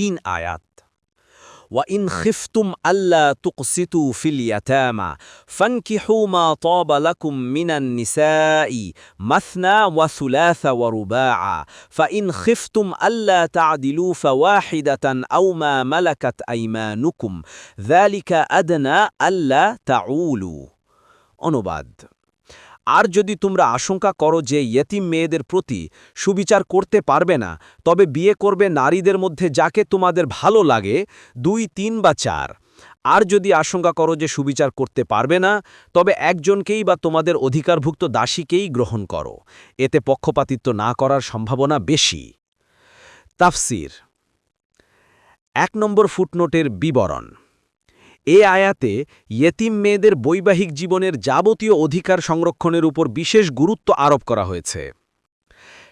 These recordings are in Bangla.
তিন আয়াত وإن خفتم ألا تقسطوا في اليتامى فانكحوا ما طاب لكم من النساء مثنى وثلاث ورباعا فإن خفتم ألا تعدلوا فواحدة أو ما ملكت أيمانكم ذلك أدنى ألا تعولوا অনুবাদ আর যদি তোমরা আশঙ্কা করো যে ইয়েতিম মেয়েদের প্রতি সুবিচার করতে পারবে না, তবে বিয়ে করবে নারীদের মধ্যে যাকে তোমাদের ভালো লাগে, দুই, তিন বা চার। আর যদি আশঙ্কা করো যে সুবিচার করতে পারবে না, তবে একজনকেই বা তোমাদের অধিকারভুক্ত দাসীকেই গ্রহণ করো। এতে পক্ষপাতিত্ব না করার সম্ভাবনা বেশি। তাফসির। এক নম্বর ফুটনোটের বিবরণ। এ আয়াতে ইয়েতিম মেয়েদের বৈবাহিক জীবনের যাবতীয় অধিকার সংরক্ষণের উপর বিশেষ গুরুত্ব আরোপ করা হয়েছে।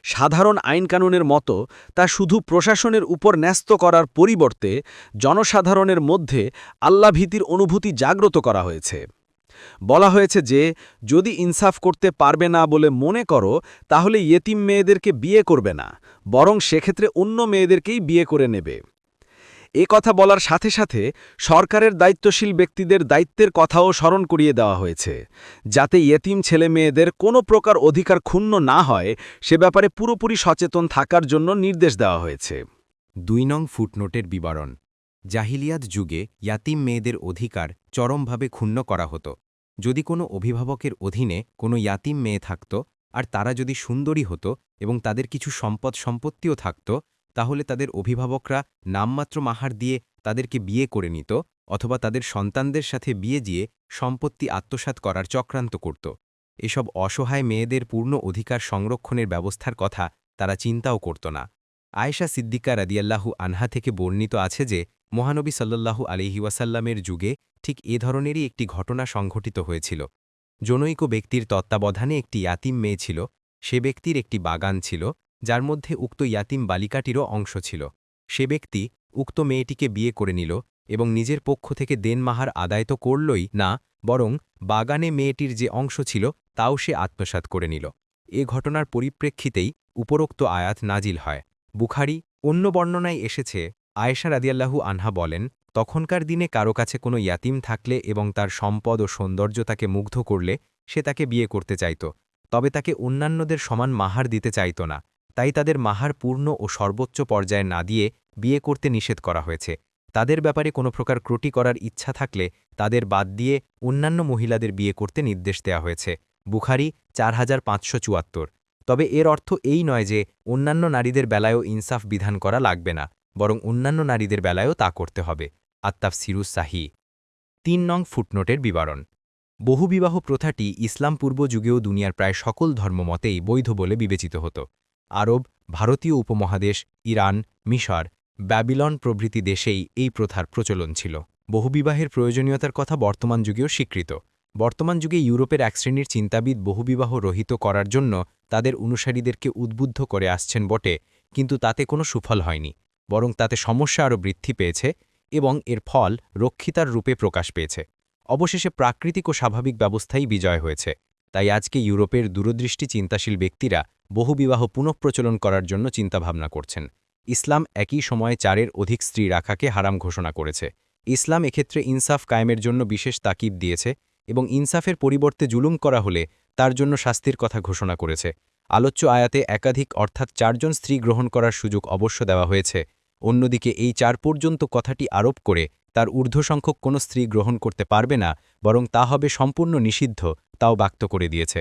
সাধারণ আইনকানুনের মতো তা শুধু প্রশাসনের উপর ন্যস্ত করার পরিবর্তে জনসাধারণের মধ্যে আল্লাভীতির অনুভূতি জাগ্রত করা হয়েছে। বলা হয়েছে যে, যদি ইনসাফ করতে পারবে না বলে মনে করো, তাহলে ইয়েতিম মেয়েদেরকে বিয়ে করবে না, বরং সেক্ষেত্রে অন্য মেয়েদেরকেই বিয়ে করে নেবে। এ কথা বলার সাথে সাথে সরকারের দায়িত্বশীল ব্যক্তিদের দায়িত্বের কথাও স্মরণ করিয়ে দেওয়া হয়েছে। যাতে ইয়েতিম ছেলে মেয়েদের কোনো প্রকার অধিকার ক্ষুণ্ণ না হয়, সে ব্যাপারে পুরোপুরি সচেতন থাকার জন্য নির্দেশ দেওয়া হয়েছে। দুই নং ফুটনোটের বিবরণ। জাহিলিয়াত যুগে ইয়াতিম মেয়েদের অধিকার চরমভাবে ক্ষুণ্ণ করা হতো। যদি কোনো অভিভাবকের অধীনে কোনো ইয়াতিম মেয়ে থাকত, আর তারা যদি সুন্দরী হতো এবং তাদের কিছু সম্পদ সম্পত্তিও থাকত তাহলে তাদের অভিভাবকরা নামমাত্র মাহার দিয়ে তাদেরকে বিয়ে করে নিত অথবা তাদের সন্তানদের সাথে বিয়ে দিয়ে সম্পত্তি আত্মসাৎ করার চক্রান্ত করত। এসব অসহায় মেয়েদের পূর্ণ অধিকার সংরক্ষণের ব্যবস্থার কথা তারা চিন্তাও করত না। আয়েশা সিদ্দিকা রাদিয়াল্লাহু আনহা থেকে বর্ণিত আছে যে, মহানবী সাল্লাল্লাহু আলিহিওয়াসাল্লামের যুগে ঠিক এ ধরনেরই একটি ঘটনা সংঘটিত হয়েছিল। জনৈক ব্যক্তির তত্ত্বাবধানে একটি ইয়াতিম মেয়ে ছিল, সে ব্যক্তির একটি বাগান ছিল যার মধ্যে উক্ত ইয়াতিম বালিকাটিরও অংশ ছিল। সে ব্যক্তি উক্ত মেয়েটিকে বিয়ে করে নিল এবং নিজের পক্ষ থেকে দেনমাহার আদায় তো করলই না, বরং বাগানে মেয়েটির যে অংশ ছিল তাও সে আত্মসাত করে নিল। এ ঘটনার পরিপ্রেক্ষিতেই উপরোক্ত আয়াত নাজিল হয়। বুখারি অন্য বর্ণনায় এসেছে, আয়েশা রাদিয়াল্লাহু আনহা বলেন, তখনকার দিনে কারও কাছে কোনো ইয়াতিম থাকলে এবং তার সম্পদ ও সৌন্দর্য তাকে মুগ্ধ করলে সে তাকে বিয়ে করতে চাইত, তবে তাকে অন্যান্যদের সমান মাহার দিতে চাইত না। তাই তাদের মাহার পূর্ণ ও সর্বোচ্চ পর্যায়ে না দিয়ে বিয়ে করতে নিষেধ করা হয়েছে। তাদের ব্যাপারে কোনো প্রকার ক্রটি করার ইচ্ছা থাকলে তাদের বাদ দিয়ে অন্যান্য মহিলাদের বিয়ে করতে নির্দেশ দেওয়া হয়েছে। বুখারি, চার হাজার পাঁচশো চুয়াত্তর। তবে এর অর্থ এই নয় যে অন্যান্য নারীদের বেলায়ও ইনসাফ বিধান করা লাগবে না, বরং অন্যান্য নারীদের বেলায়ও তা করতে হবে। আত্তাফ সিরুস সাহি। তিন নং ফুটনোটের বিবরণ। বহুবিবাহ প্রথাটি ইসলাম পূর্ব যুগেও দুনিয়ার প্রায় সকল ধর্মমতেই বৈধ বলে বিবেচিত হতো। আরব, ভারতীয় উপমহাদেশ, ইরান, মিশর, ব্যাবিলন প্রভৃতি দেশেই এই প্রথার প্রচলন ছিল। বহুবিবাহের প্রয়োজনীয়তার কথা বর্তমান যুগেও স্বীকৃত। বর্তমান যুগে ইউরোপের এক শ্রেণির চিন্তাবিদ বহুবিবাহ রহিত করার জন্য তাদের অনুসারীদেরকে উদ্বুদ্ধ করে আসছেন বটে, কিন্তু তাতে কোনো সুফল হয়নি, বরং তাতে সমস্যা আরও বৃদ্ধি পেয়েছে এবং এর ফল রক্ষিতার রূপে প্রকাশ পেয়েছে। অবশেষে প্রাকৃতিক ও স্বাভাবিক ব্যবস্থাই বিজয় হয়েছে, তাই আজকে ইউরোপের দূরদৃষ্টি চিন্তাশীল ব্যক্তিরা বহুবিবাহ পুনঃপ্রচলন করার জন্য চিন্তাভাবনা করছেন। ইসলাম একই সময়ে চারের অধিক স্ত্রী রাখাকে হারাম ঘোষণা করেছে। ইসলাম এক্ষেত্রে ইনসাফ কায়েমের জন্য বিশেষ তাকিব দিয়েছে এবং ইনসাফের পরিবর্তে জুলুম করা হলে তার জন্য শাস্তির কথা ঘোষণা করেছে। আলোচ্য আয়াতে একাধিক অর্থাৎ চারজন স্ত্রী গ্রহণ করার সুযোগ অবশ্য দেওয়া হয়েছে। অন্যদিকে এই চার পর্যন্ত কথাটি আরোপ করে তার ঊর্ধ্বসংখ্যক কোনো স্ত্রী গ্রহণ করতে পারবে না, বরং তা হবে সম্পূর্ণ নিষিদ্ধ, তাও ব্যক্ত করে দিয়েছে।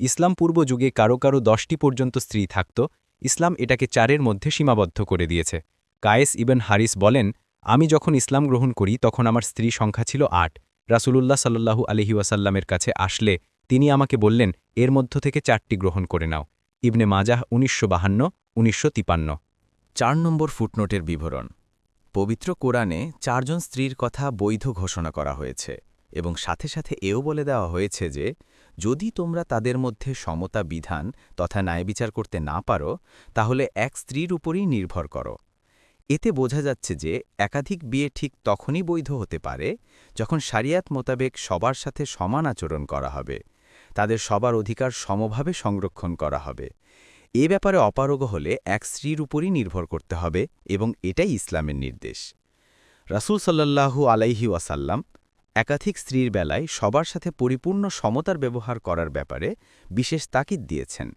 ইসলাম পূর্ব যুগে কারও কারও দশটি পর্যন্ত স্ত্রী থাকত, ইসলাম এটাকে চারের মধ্যে সীমাবদ্ধ করে দিয়েছে। কায়েস ইবেন হারিস বলেন, আমি যখন ইসলাম গ্রহণ করি, তখন আমার স্ত্রী সংখ্যা ছিল আট। রাসুলুল্লাহ সাল্লু আলহি ওয়াসাল্লামের কাছে আসলে তিনি আমাকে বললেন, এর মধ্য থেকে চারটি গ্রহণ করে নাও। ইবনে মাজাহ উনিশশো বাহান্ন, উনিশশো তিপান্ন। চার নম্বর ফুটনোটের বিবরণ। পবিত্র কোরআনে চারজন স্ত্রীর কথা বৈধ ঘোষণা করা হয়েছে এবং সাথে সাথে এও বলে দেওয়া হয়েছে যে যদি তোমরা তাদের মধ্যে সমতা বিধান তথা ন্যায় বিচার করতে না পারো, তাহলে এক স্ত্রীর উপরই নির্ভর করো। এতে বোঝা যাচ্ছে যে একাধিক বিয়ে ঠিক তখনই বৈধ হতে পারে যখন সারিয়াত মোতাবেক সবার সাথে সমান আচরণ করা হবে, তাদের সবার অধিকার সমভাবে সংরক্ষণ করা হবে। এ ব্যাপারে অপারগ হলে এক স্ত্রীর উপরই নির্ভর করতে হবে এবং এটাই ইসলামের নির্দেশ। রাসূল সাল্লাল্লাহু আলাইহি ওয়াসাল্লাম একাধিক স্ত্রীর বেলায় সবার সাথে পরিপূর্ণ সমতার ব্যবহার করার ব্যাপারে বিশেষ তাকিদ দিয়েছেন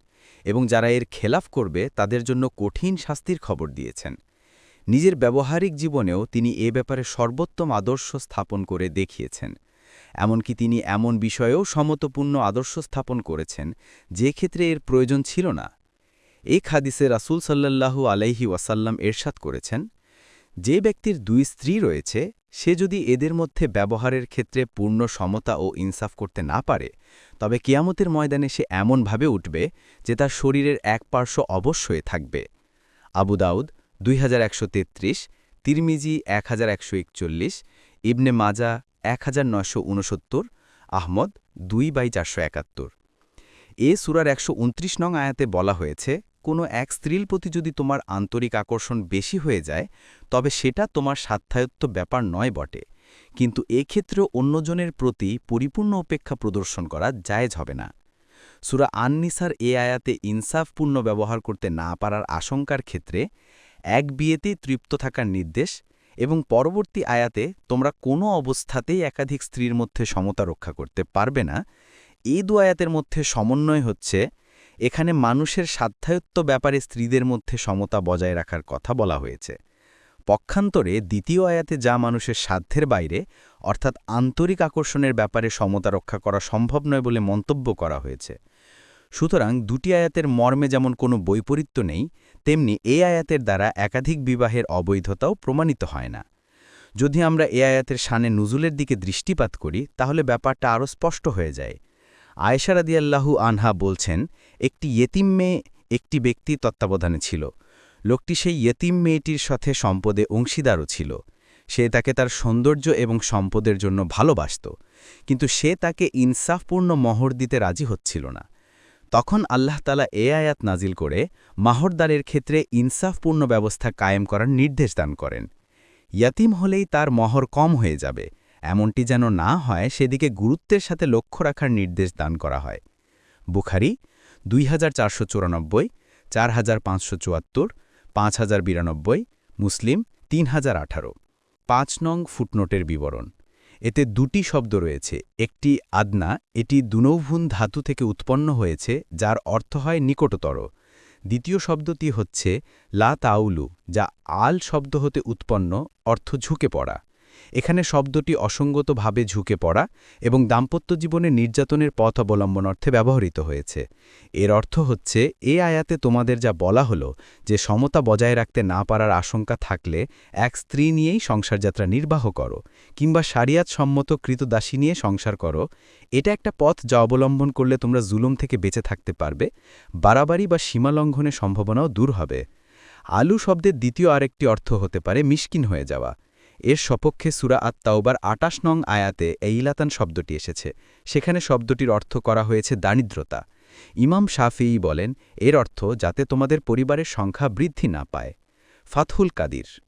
এবং যারা এর খেলাফ করবে তাদের জন্য কঠিন শাস্তির খবর দিয়েছেন। নিজের ব্যবহারিক জীবনেও তিনি এ ব্যাপারে সর্বোত্তম আদর্শ স্থাপন করে দেখিয়েছেন। এমনকি তিনি এমন বিষয়েও সমতপূর্ণ আদর্শ স্থাপন করেছেন, যে ক্ষেত্রে এর প্রয়োজন ছিল না। এই খাদিসে রাসূল সাল্লাল্লাহু আলাইহি ওয়াসাল্লাম এরশাদ করেছেন যে ব্যক্তির দুই স্ত্রী রয়েছে, সে যদি এদের মধ্যে ব্যবহারের ক্ষেত্রে পূর্ণ সমতা ও ইনসাফ করতে না পারে, তবে কিয়ামতের ময়দানে সে এমনভাবে উঠবে যে তার শরীরের এক পার্শ্ব অবশ্যই থাকবে। আবু দাউদ দুই হাজার একশো তেত্রিশ, তিরমিজি এক হাজার একশো একচল্লিশ, ইবনে মাজা এক হাজার নয়শো ঊনসত্তর আহমদ দুই বাই চারশো একাত্তর। এ সুরার একশো উনত্রিশ নং আয়াতে বলা হয়েছে কোনো এক স্ত্রীর প্রতি যদি তোমার আন্তরিক আকর্ষণ বেশি হয়ে যায়, তবে সেটা তোমার সাধ্যায়ত্ব ব্যাপার নয় বটে। কিন্তু এক্ষেত্রে অন্যজনের প্রতি পরিপূর্ণ উপেক্ষা প্রদর্শন করা জায়েজ হবে না। সুরা আননিসার এ আয়াতে ইনসাফপূর্ণ ব্যবহার করতে না পারার আশঙ্কার ক্ষেত্রে এক বিয়েতেই তৃপ্ত থাকার নির্দেশ এবং পরবর্তী আয়াতে তোমরা কোনো অবস্থাতেই একাধিক স্ত্রীর মধ্যে সমতা রক্ষা করতে পারবে না। এই দু আয়াতের মধ্যে সমন্বয় হচ্ছে এখানে মানুষের সাধ্যায়ত্ব ব্যাপারে স্ত্রীদের মধ্যে সমতা বজায় রাখার কথা বলা হয়েছে। পক্ষান্তরে দ্বিতীয় আয়াতে যা মানুষের সাধ্যের বাইরে, অর্থাৎ আন্তরিক আকর্ষণের ব্যাপারে সমতা রক্ষা করা সম্ভব নয় বলে মন্তব্য করা হয়েছে। সুতরাং দুটি আয়াতের মর্মে যেমন কোনো বৈপরীত্য নেই, তেমনি এ আয়াতের দ্বারা একাধিক বিবাহের অবৈধতাও প্রমাণিত হয় না। যদি আমরা এ আয়াতের সানে নুজুলের দিকে দৃষ্টিপাত করি, তাহলে ব্যাপারটা আরও স্পষ্ট হয়ে যায়। আয়েশারাদিয়াল্লাহু আনহা বলছেন, একটি ইয়েতিম মেয়ে একটি ব্যক্তি তত্ত্বাবধানে ছিল। লোকটি সেই ইয়েতিম মেয়েটির সাথে সম্পদে অংশীদারও ছিল। সে তাকে তার সৌন্দর্য এবং সম্পদের জন্য ভালোবাসত। কিন্তু সে তাকে ইনসাফপূর্ণ মহর দিতে রাজি হচ্ছিল না। তখন আল্লাহ তালা এ আয়াত নাজিল করে, মাহরদারের ক্ষেত্রে ইনসাফপূর্ণ ব্যবস্থা কায়েম করার নির্দেশ দান করেন। ইয়াতিম হলেই তার মহর কম হয়ে যাবে। এমনটি যেন না হয়, সেদিকে গুরুত্বের সাথে লক্ষ্য রাখার নির্দেশ দান করা হয়। বুখারি, দুই হাজার চারশো চুরানব্বই, চার হাজার পাঁচশো চুয়াত্তর, পাঁচ হাজার বিরানব্বই, মুসলিম, তিন হাজার আঠারো। পাঁচ নং ফুটনোটের বিবরণ। এতে দুটি শব্দ রয়েছে। একটি আদনা, এটি দুনৌভুন ধাতু থেকে উৎপন্ন হয়েছে, যার অর্থ হয় নিকটতর। দ্বিতীয় শব্দটি হচ্ছে লা তাউলু, যা আল শব্দ হতে উৎপন্ন, অর্থ ঝুঁকে পড়া। এখানে শব্দটি অসঙ্গতভাবে ঝুঁকে পড়া এবং দাম্পত্য জীবনে নির্যাতনের পথ অবলম্বন অর্থে ব্যবহৃত হয়েছে। এর অর্থ হচ্ছে, এ আয়াতে তোমাদের যা বলা হলো, যে সমতা বজায় রাখতে না পারার আশঙ্কা থাকলে এক স্ত্রী নিয়েই সংসারযাত্রা নির্বাহ করো, কিংবা সারিয়াত সম্মত কৃতদাসী নিয়ে সংসার করো, এটা একটা পথ যা অবলম্বন করলে তোমরা জুলুম থেকে বেঁচে থাকতে পারবে, বাড়াবাড়ি বা সীমালঙ্ঘনের সম্ভাবনাও দূর হবে। আলু শব্দের দ্বিতীয় আরেকটি অর্থ হতে পারে মিষ্কিন হয়ে যাওয়া। এর সপক্ষে সুরা আত্মাওবার আটাশ নং আয়াতে এইলাতান শব্দটি এসেছে। সেখানে শব্দটির অর্থ করা হয়েছে দারিদ্রতা। ইমাম শাফিই বলেন, এর অর্থ যাতে তোমাদের পরিবারের সংখ্যা বৃদ্ধি না পায়। ফাতহুল কাদির